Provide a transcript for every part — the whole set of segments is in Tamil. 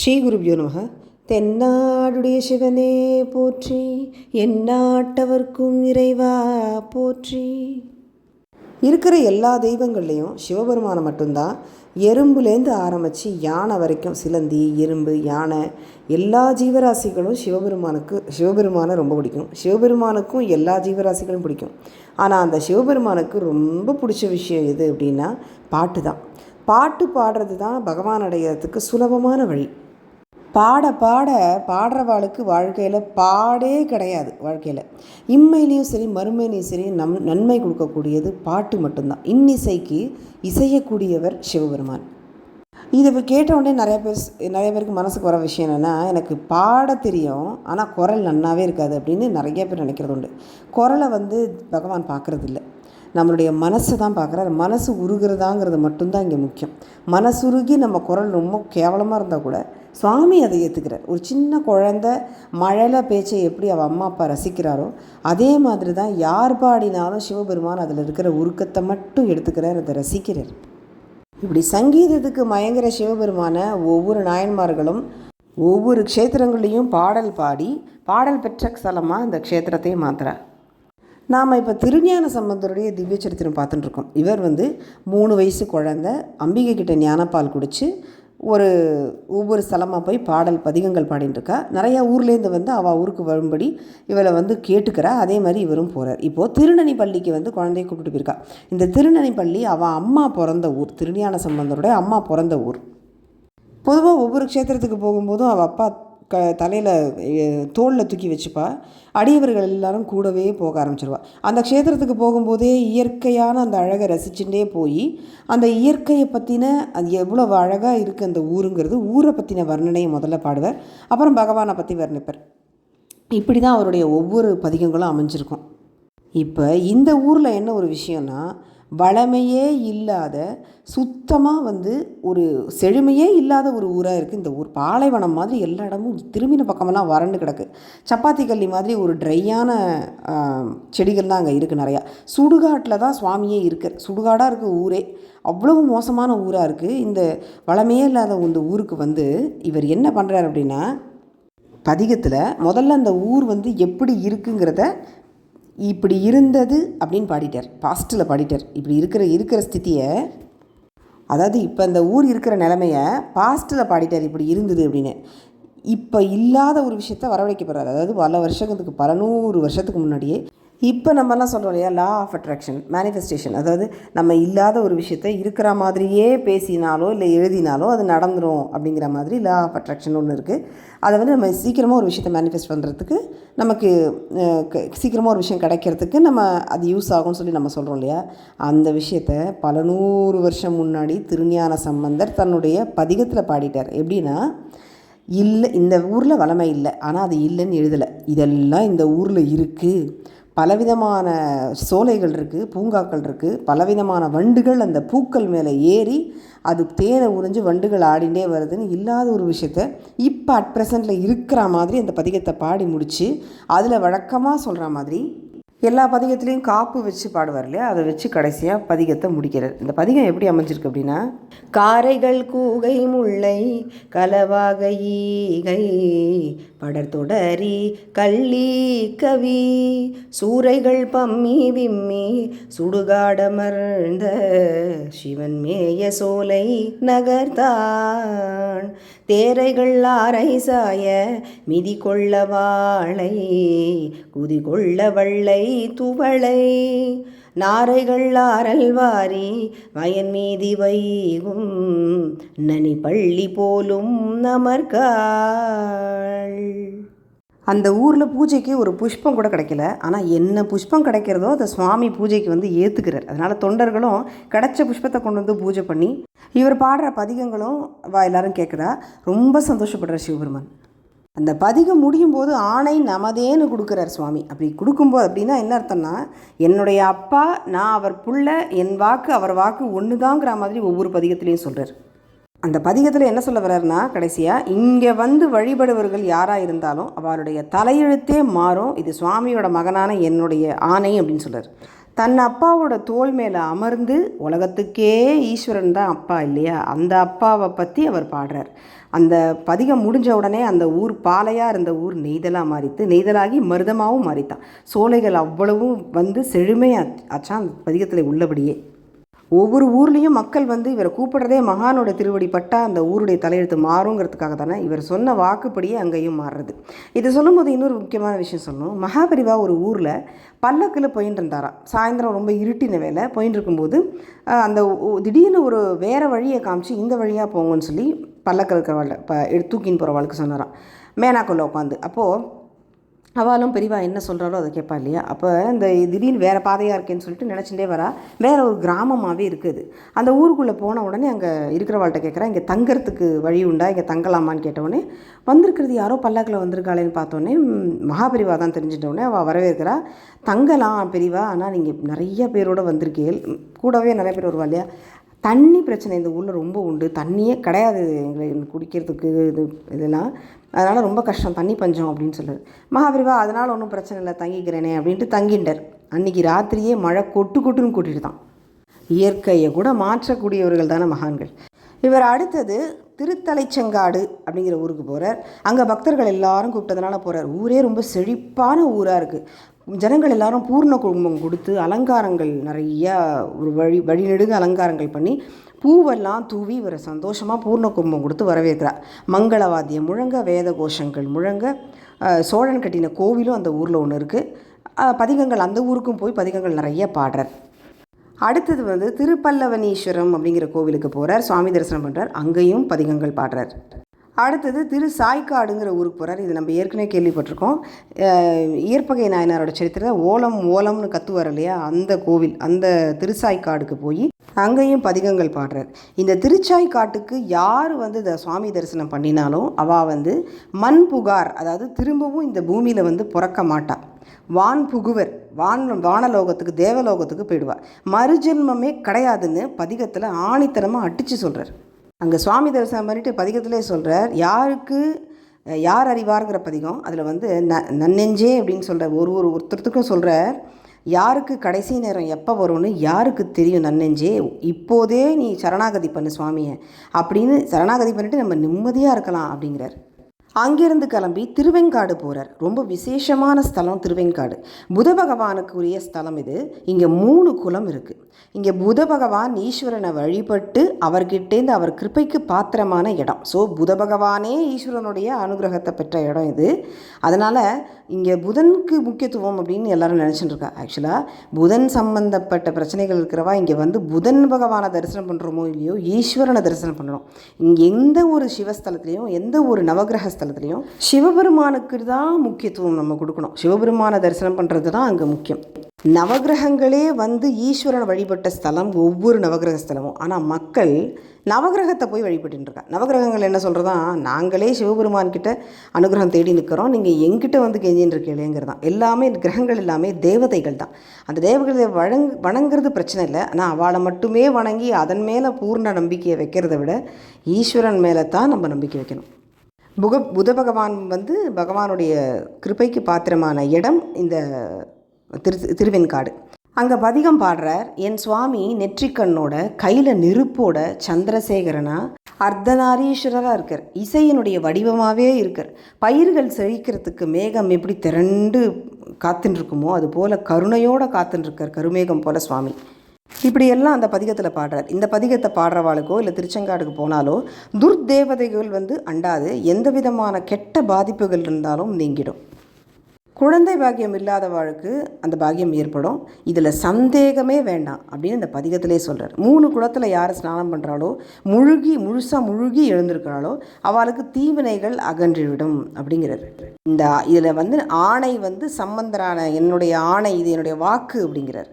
ஸ்ரீ குருபியோ நமக. தென்னாடுடைய சிவனே போற்றி எந்நாட்டவர்க்கும் இறைவா போற்றி. இருக்கிற எல்லா தெய்வங்கள்லேயும் சிவபெருமானை மட்டும்தான் எறும்புலேருந்து ஆரம்பித்து யானை வரைக்கும் சிலந்தி எறும்பு யானை எல்லா ஜீவராசிகளும் சிவபெருமானுக்கு சிவபெருமானை ரொம்ப பிடிக்கும். சிவபெருமானுக்கும் எல்லா ஜீவராசிகளும் பிடிக்கும். ஆனால் அந்த சிவபெருமானுக்கு ரொம்ப பிடிச்ச விஷயம் எது அப்படின்னா பாட்டு தான். பாட்டு பாடுறது தான் பகவான் அடையிறதுக்கு சுலபமான வழி. பாட பாட பாடுறவாளுக்கு வாழ்க்கையில் பாடே கிடையாது வாழ்க்கையில். இம்மையிலையும் சரி மறுமையிலையும் சரி நம் நன்மை கொடுக்கக்கூடியது பாட்டு மட்டும்தான். இன்னிசைக்கு இசையக்கூடியவர் சிவபெருமான். இதை இப்போ கேட்ட உடனே நிறைய பேர் நிறைய பேருக்கு மனசுக்கு வர விஷயம் என்னென்னா எனக்கு பாட தெரியும் ஆனால் குரல் நன்னாவே இருக்காது அப்படின்னு நிறைய பேர் நினைக்கிறது உண்டு. குரலை வந்து பகவான் பார்க்குறது இல்லை நம்மளுடைய மனசை தான் பார்க்குறாரு. மனசு உருகிறதாங்கிறது மட்டும்தான் இங்கே முக்கியம். மனசுருகி நம்ம குரல் ரொம்ப கேவலமாக இருந்தால் கூட சுவாமி அதை ஏற்றுக்கிறார் ஒரு சின்ன குழந்த மழலை பேச்சை எப்படி அவள் அம்மா அப்பா ரசிக்கிறாரோ அதே மாதிரி தான் யார் பாடினாலும் சிவபெருமான் அதில் இருக்கிற உருக்கத்தை மட்டும் எடுத்துக்கிறார் அதை ரசிக்கிறார். இப்படி சங்கீதத்துக்கு மயங்குற சிவபெருமான ஒவ்வொரு நாயன்மார்களும் ஒவ்வொரு க்ஷேத்திரங்களையும் பாடல் பாடி பாடல் பெற்ற ஸ்தலமாக இந்த க்ஷேத்திரத்தையும் மாத்துறார். நாம் இப்போ திருஞான சம்பந்தருடைய திவ்ய சரித்திரம் பார்த்துட்டுருக்கோம் இவர் வந்து மூணு வயசு குழந்த அம்பிகை கிட்ட ஞானப்பால் குடித்து ஒரு ஒவ்வொரு ஸ்தலமாக போய் பாடல் பதிகங்கள் பாடிட்டுருக்கா நிறையா ஊர்லேருந்து வந்து அவள் ஊருக்கு வரும்படி இவளை வந்து கேட்டுக்கிறா. அதே மாதிரி இவரும் போகிறார் இப்போது திருநனி பள்ளிக்கு வந்து குழந்தைய கூப்பிட்டு போயிருக்கா. இந்த திருநனி பள்ளி அவள் அம்மா பிறந்த ஊர் திருஞான சம்பந்தருடைய அம்மா பிறந்த ஊர். பொதுவாக ஒவ்வொரு க்ஷேத்திரத்துக்கு போகும்போதும் அவள் அப்பா க தலையில் தோளில் தூக்கி வச்சுப்பா. அடியவர்கள் எல்லாரும் கூடவே போக ஆரம்பிச்சிருவா. அந்த க்ஷேத்திரத்துக்கு போகும்போதே இயற்கையான அந்த அழகை ரசிச்சுட்டே போய் அந்த இயற்கையை பற்றின அது எவ்வளோ அழகாக இருக்குது அந்த ஊருங்கிறது ஊரை பற்றின வர்ணனையை முதல்ல பாடுவார். அப்புறம் பகவானை பற்றி வர்ணிப்பார். இப்படி தான் அவருடைய ஒவ்வொரு பதிகங்களும் அமைஞ்சிருக்கும். இப்போ இந்த ஊரில் என்ன ஒரு விஷயம்னா வளமையே இல்லாத சுத்தமாக வந்து ஒரு செழுமையே இல்லாத ஒரு ஊராக இருக்குது இந்த ஊர். பாலைவனம் மாதிரி எல்லா இடமும் திரும்பின பக்கமெல்லாம் வறண்டு கிடக்கு. சப்பாத்தி கல்லி மாதிரி ஒரு ட்ரையான செடிகள் தான் அங்கே இருக்குது நிறையா. சுடுகாட்டில் தான் சுவாமியே இருக்கார். சுடுகாடாக இருக்குது ஊரே. அவ்வளவு மோசமான ஊராக இருக்குது இந்த வளமையே இல்லாத இந்த ஊருக்கு வந்து இவர் என்ன பண்ணுறாரு அப்படின்னா பதிகத்தில் முதல்ல அந்த ஊர் வந்து எப்படி இருக்குங்கிறத இப்படி இருந்தது அப்படின்னு பாடிட்டார். பாஸ்ட்டில் பாடிட்டார். இப்படி இருக்கிற இருக்கிற ஸ்திதியை அதாவது இப்போ இந்த ஊர் இருக்கிற நிலமையை பாஸ்ட்டில் பாடிட்டார் இப்படி இருந்தது அப்படின்னு. இப்போ இல்லாத ஒரு விஷயத்த வரவழைக்கப்படுறாரு அதாவது பல வருஷத்துக்கு பல நூறு வருஷத்துக்கு முன்னாடியே இப்போ நம்மலாம் சொல்கிறோம் இல்லையா லா ஆஃப் அட்ராக்ஷன் மேனிஃபெஸ்டேஷன் அதாவது நம்ம இல்லாத ஒரு விஷயத்த இருக்கிற மாதிரியே பேசினாலோ இல்லை எழுதினாலோ அது நடந்துடும் அப்படிங்கிற மாதிரி லா ஆஃப் அட்ராக்ஷன் ஒன்று இருக்குது அதை வந்து நம்ம சீக்கிரமாக ஒரு விஷயத்தை மேனிஃபெஸ்ட் பண்ணுறதுக்கு நமக்கு க- சீக்கிரமாக ஒரு விஷயம் கிடைக்கிறதுக்கு நம்ம அது யூஸ் ஆகும்னு சொல்லி நம்ம சொல்கிறோம் இல்லையா? அந்த விஷயத்த பல நூறு வருஷம் முன்னாடி திருஞான சம்பந்தர் தன்னுடைய பதிகத்தில் பாடிட்டார். எப்படின்னா இல்லை இந்த ஊரில் வளமை இல்லை ஆனால் அது இல்லைன்னு எழுதலை. இதெல்லாம் இந்த ஊரில் இருக்குது பலவிதமான சோலைகள் இருக்குது பூங்காக்கள் இருக்குது பலவிதமான வண்டுகள் அந்த பூக்கள் மேலே ஏறி அது தேனை உறிஞ்சு வண்டுகள் ஆடிண்டே வருதுன்னு இல்லாத ஒரு விஷயத்த இப்போ அட் ப்ரெசண்ட்டில் இருக்கிற மாதிரி அந்த பதிகத்தை பாடி முடித்து அதில் வழக்கமாக சொல்கிற மாதிரி எல்லா பதிகத்துலேயும் காப்பு வச்சு பாடுவார் இல்லையா? அதை வச்சு கடைசியாக பதிகத்தை முடிக்கிறார். இந்த பதிகம் எப்படி அமைஞ்சிருக்கு அப்படின்னா காரைகள் கூகை முல்லை கலவாக ஈகை படர்தொடரி கள்ளி கவி சூரைகள் பம்மி விம்மி சுடுகாடமர்ந்த சிவன் மேய சோலை நகர்தான் தேரைகள் ஆரை சாய மிதி கொள்ள வாழை குதி கொள்ள வள்ளை துவளை. நாரைகள் ஆரல்வாரி வயன் மீதி வைகும் நனி பள்ளி போலும் நமர்காள். அந்த ஊரில் பூஜைக்கு ஒரு புஷ்பம் கூட கிடைக்கல. ஆனால் என்ன புஷ்பம் கிடைக்கிறதோ அதை சுவாமி பூஜைக்கு வந்து ஏற்றுக்கிறார் அதனால் தொண்டர்களும் கிடைச்ச புஷ்பத்தை கொண்டு வந்து பூஜை பண்ணி இவர் பாடுற பதிகங்களும் வா எல்லாரும் கேட்குறா ரொம்ப சந்தோஷப்படுற சிவபெருமான். அந்த பதிகம் முடியும் போது ஆணை நமதேன்னு கொடுக்குறார் சுவாமி. அப்படி கொடுக்கும்போது அப்படின்னா என்ன அர்த்தம்னா என்னுடைய அப்பா நான் அவர் புள்ள என் வாக்கு அவர் வாக்கு ஒன்று தாங்கிற மாதிரி ஒவ்வொரு பதிகத்திலையும் சொல்கிறார் அந்த பதிகத்தில் என்ன சொல்ல வர்றாருன்னா கடைசியாக இங்கே வந்து வழிபடுவர்கள் யாராக இருந்தாலும் அவருடைய தலையெழுத்தே மாறும். இது சுவாமியோட மகனான என்னுடைய ஆணை அப்படின்னு சொல்கிறார் தன் அப்பாவோட தோல் மேலே அமர்ந்து உலகத்துக்கே ஈஸ்வரன் தான் அப்பா இல்லையா? அந்த அப்பாவை பற்றி அவர் பாடுறார். அந்த பதிகம் முடிஞ்ச உடனே அந்த ஊர் பாலையாக இருந்த ஊர் நெய்தலாக மாறித்து நெய்தலாகி மருதமாகவும் மாறித்தான். சோலைகள் அவ்வளவும் வந்து செழுமையாக அச்சான் அந்த பதிகத்தில் உள்ளபடியே. ஒவ்வொரு ஊர்லேயும் மக்கள் வந்து இவரை கூப்பிடுறதே மகானோட திருவடி பட்டா அந்த ஊருடைய தலையெழுத்து மாறுங்கிறதுக்காக தானே இவர் சொன்ன வாக்குப்படியே அங்கேயும் மாறுறது. இதை சொல்லும்போது இன்னொரு முக்கியமான விஷயம் சொல்லணும். மகாபரிவா ஒரு ஊரில் பல்லக்கில் போயின்னு இருந்தாராம். சாயந்தரம் ரொம்ப இருட்டின வேலை போயின்னு இருக்கும்போது அந்த திடீர்னு ஒரு வேறு வழியை காமிச்சு இந்த வழியாக போங்கன்னு சொல்லி பல்லக்கில் இருக்கிறவாள் இப்போ தூக்கின்னு தூக்கின்னு வாழ்க்கை சொன்னாராம். மேனாக்குள்ளே உட்காந்து. அப்போது அவளும் பெரியவா என்ன சொல்கிறாலோ அதை கேட்பா இல்லையா? அப்போ இந்த திடீர்னு வேறு பாதையாக இருக்கேன்னு சொல்லிட்டு நினச்சிட்டே வரா. வேற ஒரு கிராமமாகவே இருக்குது. அந்த ஊருக்குள்ளே போன உடனே அங்கே இருக்கிறவாள்கிட்ட கேட்குறா இங்கே தங்கிறதுக்கு வழி உண்டா? இங்கே தங்கலாமான்னு கேட்டவுடனே வந்திருக்கிறது யாரோ பல்லாக்கில் வந்திருக்காளேன்னு பார்த்தோன்னே ம், மகாபெரிவா தான் தெரிஞ்சிட்டோடனே அவள் வரவேற்கிறா. தங்கலாம் பெரியவா ஆனால் நீங்கள் நிறைய பேரோட வந்திருக்கீள் கூடவே நிறைய பேர் வருவா இல்லையா? தண்ணி பிரச்சனை இந்த ஊரில் ரொம்ப உண்டு. தண்ணியே கிடையாது. எங்களை குடிக்கிறதுக்கு இது இதெல்லாம். அதனால் ரொம்ப கஷ்டம். தண்ணி பஞ்சம் அப்படின்னு சொல்லுது மகாபிரிவா அதனால் ஒன்றும் பிரச்சனை இல்லை. தங்கிக்கிறேனே அப்படின்ட்டு தங்கிண்டார் அன்றைக்கி ராத்திரியே மழை கொட்டு கொட்டுன்னு கொட்டிட்டு தான். இயற்கையை கூட மாற்றக்கூடியவர்கள் தானே மகான்கள். இவர் அடுத்தது திருத்தலைச்செங்காடு அப்படிங்கிற ஊருக்கு போகிறார் அங்கே பக்தர்கள் எல்லாரும் கூப்பிட்டதுனால போகிறார் ஊரே ரொம்ப செழிப்பான ஊராக இருக்குது ஜனங்கள் எல்லாரும் பூர்ண குடும்பம் கொடுத்து அலங்காரங்கள் நிறையா ஒரு வழி வழிநெடுக அலங்காரங்கள் பண்ணி பூவெல்லாம் தூவி இவரை சந்தோஷமாக பூர்ண குடும்பம் கொடுத்து வரவேற்கிறார். மங்களவாத்தியம் முழங்க வேத கோஷங்கள் முழங்க சோழன் கட்டின கோவிலும் அந்த ஊரில் ஒன்று இருக்குது பதிகங்கள் அந்த ஊருக்கும் போய் பதிகங்கள் நிறைய பாடுறார். அடுத்தது வந்து திருப்பல்லவனீஸ்வரம் அப்படிங்கிற கோவிலுக்கு போகிறார் சுவாமி தரிசனம் பண்ணுறார் அங்கேயும் பதிகங்கள் பாடுறார். அடுத்தது திரு சாய்க்காடுங்கிற ஊருக்கு போகிறார் இது நம்ம ஏற்கனவே கேள்விப்பட்டிருக்கோம். அஹ் இயற்பகை நாயனாரோட சரித்திரத்தில் ஓலம் ஓலம்னு கத்துவார் இல்லையா? அந்த கோவில் அந்த திருசாய்க்காடுக்கு போய் அங்கேயும் பதிகங்கள் பாடுறார். இந்த திருச்சாய்க்காட்டுக்கு யார் வந்து இந்த சுவாமி தரிசனம் பண்ணினாலும் அவள் வந்து மண் புகார் அதாவது திரும்பவும் இந்த பூமியில் வந்து பிறக்க மாட்டாள் வான் புகுவர் வான் வானலோகத்துக்கு தேவலோகத்துக்கு போயிடுவார் மறுஜென்மமே கிடையாதுன்னு பதிகத்தில் ஆணித்தனமாக அடித்து சொல்கிறார் அங்கே சுவாமி தரிசனம் பண்ணிட்டு பதிகத்திலே சொல்கிறார் யாருக்கு யார் அறிவாருங்கிற பதிகம் அதில் வந்து ந நன்னெஞ்சே அப்படின்னு சொல்கிற ஒரு ஒரு ஒருத்தருத்துக்கும் சொல்கிறார் யாருக்கு கடைசி நேரம் எப்போ வரும்னு யாருக்கு தெரியும் நன்னெஞ்சே? இப்போதே நீ சரணாகதி பண்ணு சுவாமியை அப்படின்னு சரணாகதி பண்ணிவிட்டு நம்ம நிம்மதியாக இருக்கலாம் அப்படிங்கிறார். அங்கிருந்து கிளம்பி திருவெங்காடு போகிறார் ரொம்ப விசேஷமான ஸ்தலம் திருவெங்காடு. புத பகவானுக்கு உரிய ஸ்தலம் இது. இங்கே மூணு குலம் இருக்குது இங்கே புத பகவான் ஈஸ்வரனை வழிபட்டு அவர்கிட்டேருந்து அவர் கிருப்பைக்கு பாத்திரமான இடம். ஸோ புத பகவானே ஈஸ்வரனுடைய அனுகிரகத்தை பெற்ற இடம் இது. அதனால் இங்கே புதனுக்கு முக்கியத்துவம் அப்படின்னு எல்லாரும் நினச்சிட்டு இருக்கா. ஆக்சுவலாக புதன் சம்பந்தப்பட்ட பிரச்சனைகள் இருக்கிறவா இங்கே வந்து புதன் பகவானை தரிசனம் பண்ணுறோமோ இல்லையோ ஈஸ்வரனை தரிசனம் பண்ணுறோம் இங்கே எந்த ஒரு சிவஸ்தலத்துலேயும் எந்த ஒரு நவகிரக ஸ்தலத்துலேயும் சிவபெருமானுக்கு தான் முக்கியத்துவம் நம்ம கொடுக்கணும். சிவபெருமானை தரிசனம் பண்ணுறது தான் அங்கே முக்கியம். நவகிரகங்களே வந்து ஈஸ்வரனை வழிபட்ட ஸ்தலம் ஒவ்வொரு நவகிரக ஸ்தலமும். ஆனால் மக்கள் நவகிரகத்தை போய் வழிபட்டுருக்கா நவகிரகங்கள் என்ன சொல்கிறதா நாங்களே சிவபெருமான்கிட்ட அனுகிரகம் தேடி நிற்கிறோம் நீங்கள் எங்கிட்ட வந்து கெஞ்சின்னு இருக்கீங்களேங்கிறது தான். எல்லாமே கிரகங்கள் எல்லாமே தேவதைகள் தான். அந்த தேவதைகளை வழங் வணங்குறது பிரச்சனை இல்லை. ஆனால் அவளை மட்டுமே வணங்கி அதன் மேலே பூர்ண நம்பிக்கையை வைக்கிறத விட ஈஸ்வரன் மேலே தான் நம்ம நம்பிக்கை வைக்கணும். புக புத பகவான் வந்து பகவானுடைய கிருபைக்கு பாத்திரமான இடம் இந்த திரு திருவெண்காடு. அங்கே பதிகம் பாடுறார் என் சுவாமி நெற்றிக்கண்ணோட கையில் நெருப்போட சந்திரசேகரனா? அர்த்தநாரீஸ்வரராக இருக்கார். இசையினுடைய வடிவமாகவே இருக்கார். பயிர்கள் செழிக்கிறதுக்கு மேகம் எப்படி திரண்டு காத்துன்னு இருக்குமோ அது போல் கருணையோடு காத்துன்னு இருக்கார் கருமேகம் போல சுவாமி. இப்படியெல்லாம் அந்த பதிகத்தில் பாடுறார். இந்த பதிகத்தை பாடுறவாளுக்கோ இல்லை திருச்செங்காடுக்கு போனாலோ துர்தேவதைகள் வந்து அண்டாது. எந்த விதமான கெட்ட பாதிப்புகள் இருந்தாலும் நீங்கிடும். குழந்தை பாக்கியம் இல்லாதவாளுக்கு அந்த பாக்கியம் ஏற்படும். இதில் சந்தேகமே வேண்டாம் அப்படின்னு இந்த பதிகத்திலே சொல்கிறார் மூணு குளத்தில் யார் ஸ்நானம் பண்ணுறாளோ முழுகி முழுசாக முழுகி எழுந்திருக்கிறாளோ அவளுக்கு தீவினைகள் அகன்றிவிடும் அப்படிங்கிறார். இந்த இதில் வந்து ஆணை வந்து சம்பந்தரான என்னுடைய ஆணை இது என்னுடைய வாக்கு அப்படிங்கிறார்.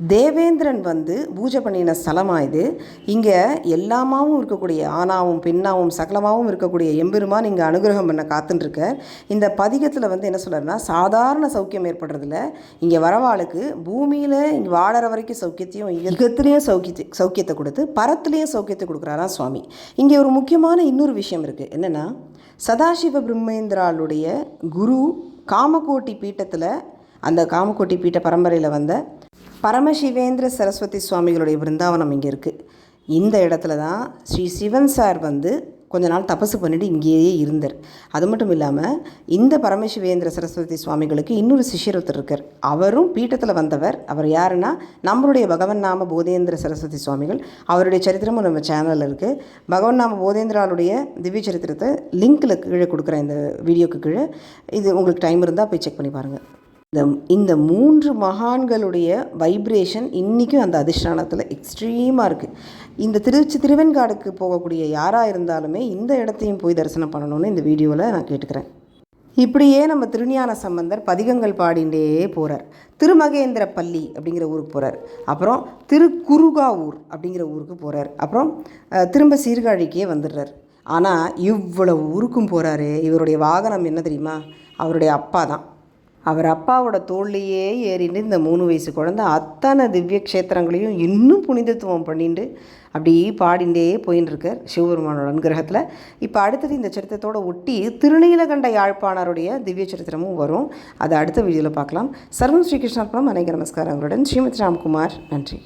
தேவேந்திரன் வந்து பூஜை பண்ணின ஸ்தலமாக இது? இங்கே எல்லாமாவும் இருக்கக்கூடிய ஆணாவும் பெண்ணாவும் சகலமாகவும் இருக்கக்கூடிய எம்பெருமான் இங்கே அனுகிரகம் பண்ண காத்துட்டுருக்க இந்த பதிகத்தில் வந்து என்ன சொல்கிறாருன்னா சாதாரண சௌக்கியம் ஏற்படுறதில்ல இங்கே வரவாளுக்கு பூமியில் இங்கே வாழற வரைக்கும் சௌக்கியத்தையும் யுகத்துலேயும் சௌக்கியத்தை சௌக்கியத்தை கொடுத்து பரத்துலேயும் சௌக்கியத்தை கொடுக்குறாராம் சுவாமி. இங்கே ஒரு முக்கியமான இன்னொரு விஷயம் இருக்குது என்னென்னா சதாசிவ பிரம்மேந்திராளுடைய குரு காமகோட்டி பீட்டத்தில் அந்த காமக்கோட்டி பீட்ட பரம்பரையில் வந்த பரமசிவேந்திர சரஸ்வதி சுவாமிகளுடைய பிருந்தாவனம் இங்கே இருக்குது இந்த இடத்துல தான் ஸ்ரீ சிவன் சார் வந்து கொஞ்ச நாள் தபசு பண்ணிட்டு இங்கேயே இருந்தார். அது மட்டும் இல்லாமல் இந்த பரமசிவேந்திர சரஸ்வதி சுவாமிகளுக்கு இன்னொரு சிஷ்யர் ஒருத்தர் இருக்கார். அவரும் பீட்டத்தில் வந்தவர். அவர் யாருன்னா நம்மளுடைய பகவன் நாம போதேந்திர சரஸ்வதி சுவாமிகள். அவருடைய சரித்திரமும் நம்ம சேனலில் இருக்குது பகவன் நாம போதேந்திராளுடைய திவ்ய சரித்திரத்தை லிங்க்கில் கீழே கொடுக்குறேன் இந்த வீடியோக்கு கீழே. இது உங்களுக்கு டைம் இருந்தால் போய் செக் பண்ணி பாருங்கள் இந்த இந்த மூன்று மகான்களுடைய வைப்ரேஷன் இன்றைக்கும் அந்த அதிஷ்டானத்தில் எக்ஸ்ட்ரீமாக இருக்குது இந்த திருச்சி திருவெண்காடுக்கு போகக்கூடிய யாராக இருந்தாலுமே இந்த இடத்தையும் போய் தரிசனம் பண்ணணும்னு இந்த வீடியோவில் நான் கேட்டுக்கிறேன். இப்படியே நம்ம திருஞான சம்பந்தர் பதிகங்கள் பாடிண்டே போகிறார் திருமகேந்திர பள்ளி அப்படிங்கிற ஊருக்கு போகிறார் அப்புறம் திருக்குறுகாவூர் அப்படிங்கிற ஊருக்கு போகிறார் அப்புறம் திரும்ப சீர்காழிக்கே வந்துடுறார். ஆனால் இவ்வளவு ஊருக்கும் போகிறாரு இவருடைய வாகனம் என்ன தெரியுமா? அவருடைய அப்பா தான். அவர் அப்பாவோட தோல்லையே ஏறிட்டு இந்த மூணு வயசு குழந்தை அத்தனை திவ்ய க்ஷேத்திரங்களையும் இன்னும் புனிதத்துவம் பண்ணிட்டு அப்படியே பாடிண்டே போயின்னு இருக்கார் சிவபெருமானோட அனுகிரகத்தில். இப்போ அடுத்தது இந்த சரித்திரத்தோட ஒட்டி திருநீலகண்ட யாழ்ப்பாணருடைய திவ்ய சரித்திரமும் வரும். அதை அடுத்த வீடியோவில் பார்க்கலாம். சர்வம் ஸ்ரீகிருஷ்ணார்ப்பணம் அனைக நமஸ்காரங்களுடன். ஸ்ரீமதி ராம்குமார். நன்றி.